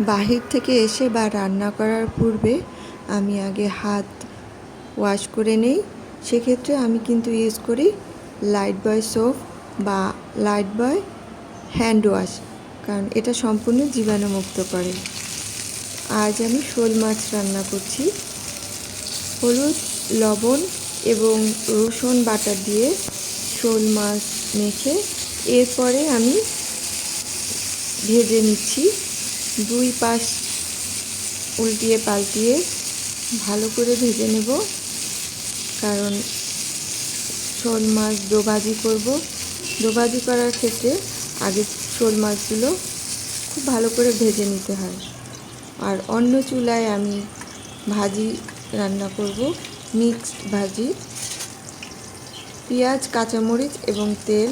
বাহির থেকে এসে বা রান্না করার পূর্বে আমি আগে হাত ওয়াশ করে নেই। সেক্ষেত্রে আমি কিন্তু ইউজ করি লাইট বয় সোপ বা লাইট বয় হ্যান্ড ওয়াশ কারণ এটা সম্পূর্ণ জীবাণুমুক্ত করে। আজ আমি শোল মাছ রান্না করছি। হলুদ, লবণ এবং রসুন বাটা দিয়ে শোল মাছ মেখে এরপরে আমি ভেজে নিচ্ছি। দুই পাশ উল্টিয়ে পাল্টিয়ে ভালো করে ভেজে নেব, কারণ শোল মাছ দোবাজি করব। দোবাজি করার ক্ষেত্রে আগে শোল মাছগুলো খুব ভালো করে ভেজে নিতে হয়। আর অন্য চুলায় আমি ভাজি রান্না করব, মিক্সড ভাজি। পেঁয়াজ, কাঁচামরিচ এবং তেল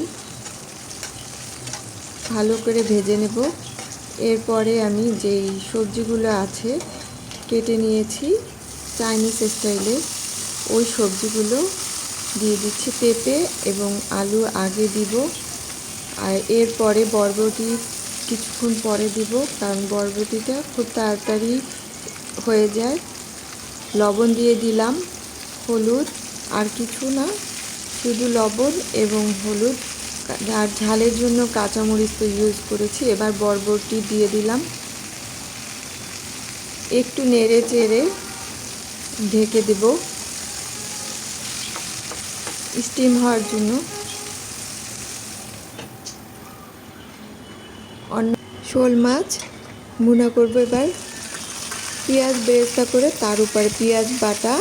ভালো করে ভেজে নেব। এরপরে আমি যেই সবজিগুলো আছে কেটে নিয়েছি চাইনিজ স্টাইলে, ওই সবজিগুলো দিয়ে দিচ্ছি পেঁপে এবং আলু আগে দিব। আর এরপরে বরবটি কিছুক্ষণ পরে দিব, কারণ বরবটিটা খুব তাড়াতাড়ি হয়ে যায়। লবণ দিয়ে দিলাম, হলুদ, আর কিছু না, শুধু লবণ এবং হলুদ। আর ঝালের জন্য কাঁচামরিচ তো ইউজ করেছি। এবার বরবটি দিয়ে দিলাম। একটু নেড়ে চেড়ে ঢেকে দেব। স্টিম হওয়ার জন্য। অন্য শোল মাছ মুনা করব এবার। পেঁয়াজ বেরেস্তা করে তার উপরে পেঁয়াজ বাটা,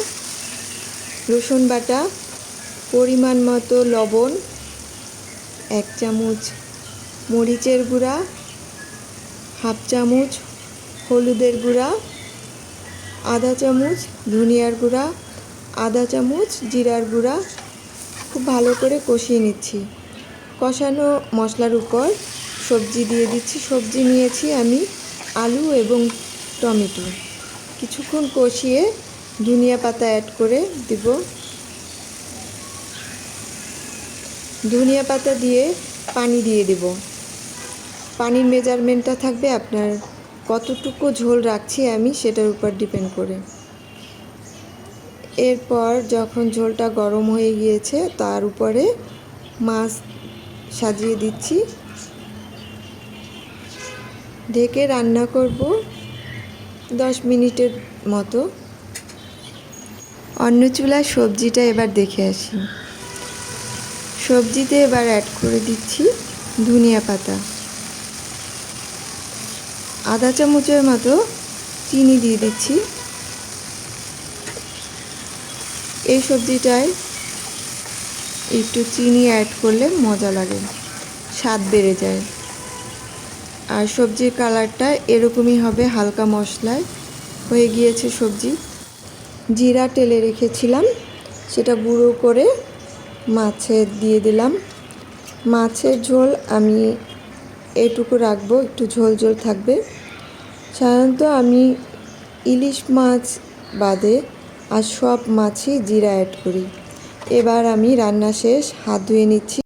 রসুন বাটা, পরিমাণ মতো লবণ এক চামচ মরিচের গুঁড়া, হাফ চামচ হলুদের গুঁড়া, আধা চামচ ধনিয়ার গুঁড়া, আধা চামচ জিরার গুঁড়া। খুব ভালো করে কষিয়ে নিচ্ছি। কষানো মশলার উপর সবজি দিয়ে দিচ্ছি। সবজি নিয়েছি আমি আলু এবং টমেটো। কিছুক্ষণ কষিয়ে ধনিয়া পাতা অ্যাড করে দিব। ধনিয়া পাতা দিয়ে পানি দিয়ে দেব। পানির মেজারমেন্টটা থাকবে আপনার কতটুকু ঝোল রাখছি আমি সেটার উপর ডিপেন্ড করে। এরপর যখন ঝোলটা গরম হয়ে গিয়েছে তার উপরে মাছ সাজিয়ে দিচ্ছি। ঢেকে রান্না করব দশ মিনিটের মতো। অন্য চুলার সবজিটা এবার দেখে আসি। সবজিতে এবার অ্যাড করে দিচ্ছি ধনিয়া পাতা। আধা চামচের মতো চিনি দিয়ে দিচ্ছি। এই সবজিটায় একটু চিনি অ্যাড করলে মজা লাগে, স্বাদ বেড়ে যায়। আর সবজির কালারটা এরকমই হবে, হালকা মশলায় হয়ে গিয়েছে সবজি। জিরা টেলে রেখেছিলাম, সেটা গুঁড়ো করে মাছে দিয়ে দিলাম। মাছের ঝোল আমি এটুকু রাখব, একটু ঝোল ঝোল থাকবে। সাধারণত আমি ইলিশ মাছ বাদে আর সব মাছই জিরা অ্যাড করি। এবার আমি রান্না শেষ, হাত ধুয়ে নিচ্ছি।